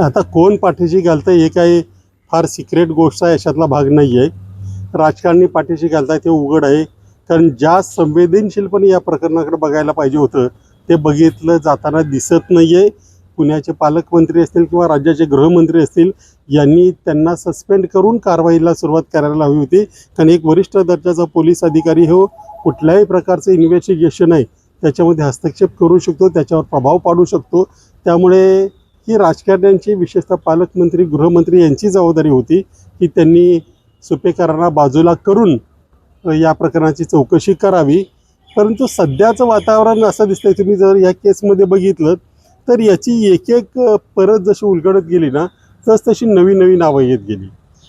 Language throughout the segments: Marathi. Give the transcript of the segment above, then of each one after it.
आता कोण पाठीशी घालतंय हे काही फार सिक्रेट गोष्ट आहे याच्यातला भाग नाही आहे राजकारणी पाठीशी घालताय ते उघड आहे. कारण ज्या संवेदनशीलपणे या प्रकरणाकडे बघायला पाहिजे होतं ते बघितलं जाताना दिसत नाही आहे पुण्याचे पालकमंत्री असतील किंवा राज्याचे गृहमंत्री असतील यांनी त्यांना सस्पेंड करून कारवाईला सुरुवात करायला हवी होती. कारण एक वरिष्ठ दर्जाचा पोलीस अधिकारी हो कुठल्याही प्रकारचं इन्व्हेस्टिगेशन आहे त्याच्यामध्ये हस्तक्षेप करू शकतो त्याच्यावर प्रभाव पाडू शकतो. त्यामुळे ही राजकारण्यांची विशेषतः पालकमंत्री गृहमंत्री यांची जबाबदारी होती की त्यांनी सुपेकरांना बाजूला करून या प्रकरणाची चौकशी करावी. परंतु सध्याचं वातावरण असं दिसतंय तुम्ही जर या केसमध्ये बघितलं तर याची एक एक परत जशी उलगडत गेली ना तस तशी नवी नवी नावं येत गेली.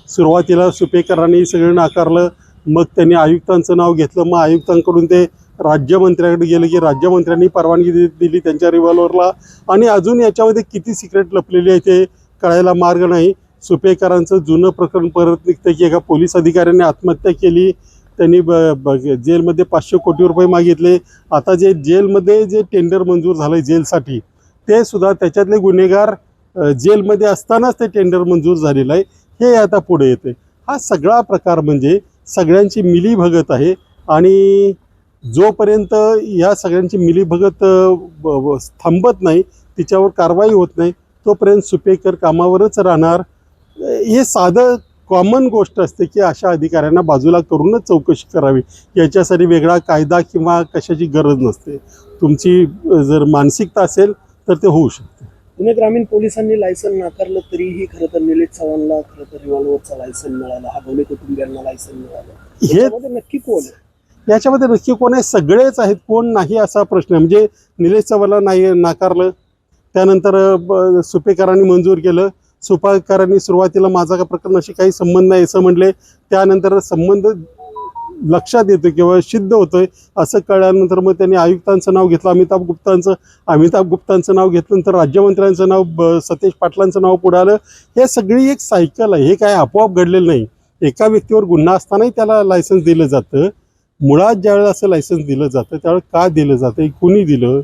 सुरुवातीला सुपेकरांनी सगळं नाकारलं मग त्यांनी आयुक्तांचं नाव घेतलं मग आयुक्तांकडून ते राज्यमंत्र्याकडे गेलं की राज्यमंत्र्यांनी परवानगी दिली त्यांच्या रिव्हॉल्वरला आणि अजून याच्यामध्ये किती सिक्रेट लपलेले आहे ते कळायला मार्ग नाही. सुपेकरांचं जुनं प्रकरण परत निघतं की एका पोलीस अधिकाऱ्याने आत्महत्या केली. त्यांनी ब ब जेलमध्ये पाचशे कोटी रुपये मागितले. आता जे जेलमध्ये जे टेंडर मंजूर झालं आहे जेलसाठी ते सुद्धा त्याच्यातले गुन्हेगार जेलमध्ये असतानाच ते टेंडर मंजूर झालेलं आहे. हे आता पुढे येते हा सगळा प्रकार म्हणजे सगळ्यांची मिलीभगत आहे. आणि जोपर्यंत या सगळ्यांची मिलीभगत थांबत नाही तिच्यावर कारवाई होत नाही तोपर्यंत सुपेकर कामावरच राहणार. हे साधं कॉमन गोष्ट असते की अशा अधिकाऱ्यांना बाजूला करूनच चौकशी करावी. याच्यासाठी वेगळा कायदा किंवा कशाची गरज नसते. तुमची जर मानसिकता असेल तर ते होऊ शकते. पुणे ग्रामीण पोलिसांनी लायसन नाकारलं तरीही खरं तर निलेश चव्हाणला खरं तर रिव्हॉल्वरचा लायसन मिळाला हगवणे कुटुंबियांना लायसन मिळालं. हे नक्की कोण याच्यामध्ये नक्की कोण आहे? सगळेच आहेत. कोण नाही असा प्रश्न आहे. म्हणजे निलेश चव्हाला नाही नाकारलं. त्यानंतर ब- सुपेकरांनी मंजूर केलं. सुपेकरांनी सुरुवातीला माझा का प्रकरणाशी काही संबंध नाही असं म्हणले. त्यानंतर संबंध लक्षात येतो किंवा सिद्ध होतोय असं कळल्यानंतर मग त्यांनी आयुक्तांचं नाव घेतलं. अमिताभ गुप्तांचं अमिताभ गुप्तांचं नाव घेतल्यानंतर राज्यमंत्र्यांचं नाव ब- पाटलांचं नाव पुढे आलं. हे सगळी एक सायकल आहे. हे काय आपोआप घडलेलं नाही. एका व्यक्तीवर गुन्हा असतानाही त्याला लायसन्स दिलं जातं. मुळात ज्यावेळेला असं लायसन्स दिलं जातं त्यावेळेस का दिलं जातं कुणी दिलं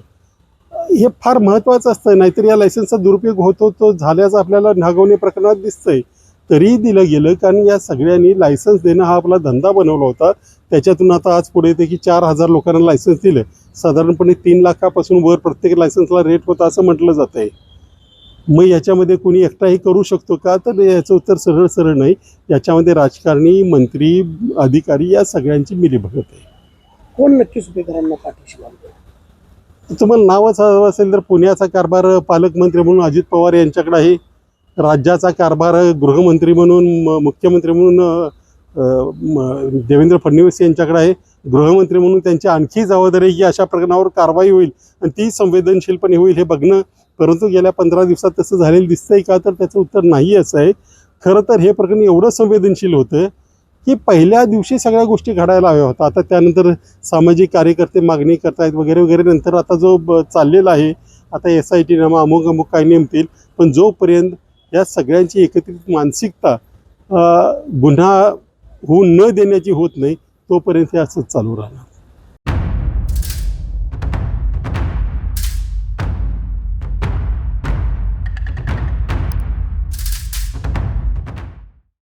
हे फार महत्त्वाचं असतं. नाहीतर या लायसन्सचा दुरुपयोग होतो तो झाल्याचं आपल्याला नागवणे प्रकरणात दिसतंय. तरीही दिलं गेलं कारण या सगळ्यांनी लायसन्स देणं हा आपला धंदा बनवला होता. त्याच्यातून आता आज पुढे येते की चार हजार लोकांना लायसन्स दिलं. साधारणपणे तीन लाखापासून वर प्रत्येक लायसन्सला रेट होता असं म्हटलं जात आहे मग याच्यामध्ये कोणी एकटाही करू शकतो का? तर याचं उत्तर सरळ सरळ नाही. याच्यामध्ये राजकारणी मंत्री अधिकारी या सगळ्यांची मिलीभगत आहे. कोण नक्की सुपेकरांना पाठीशी घालतोय तुम्हाला नावच हवं असेल तर पुण्याचा कारभार पालकमंत्री म्हणून अजित पवार यांच्याकडे आहे. राज्याचा कारभार गृहमंत्री म्हणून मुख्यमंत्री म्हणून देवेंद्र फडणवीस यांच्याकडे आहे. गृहमंत्री म्हणून त्यांची आणखी जबाबदारी की अशा प्रकरणावर कारवाई होईल आणि ती संवेदनशीलपणे होईल हे बघणं परंतु गेल्या पंधरा दिवसात तसं झालेलं दिसतंय का? तर त्याचं उत्तर नाही असं आहे. खरं तर हे प्रकरण एवढं संवेदनशील होतं की पहिल्या दिवशी सगळ्या गोष्टी घडायला हव्या होत्या. आता त्यानंतर सामाजिक कार्यकर्ते मागणी करतायत वगैरे वगैरे. नंतर आता जो ब- चाललेला आहे आता एस आय टी नामा अमुक अमुक काही नेमतील. पण जोपर्यंत या सगळ्यांची एकत्रित मानसिकता गुन्हा होऊ न देण्याची होत नाही तोपर्यंत हे असंच चालू राहणार.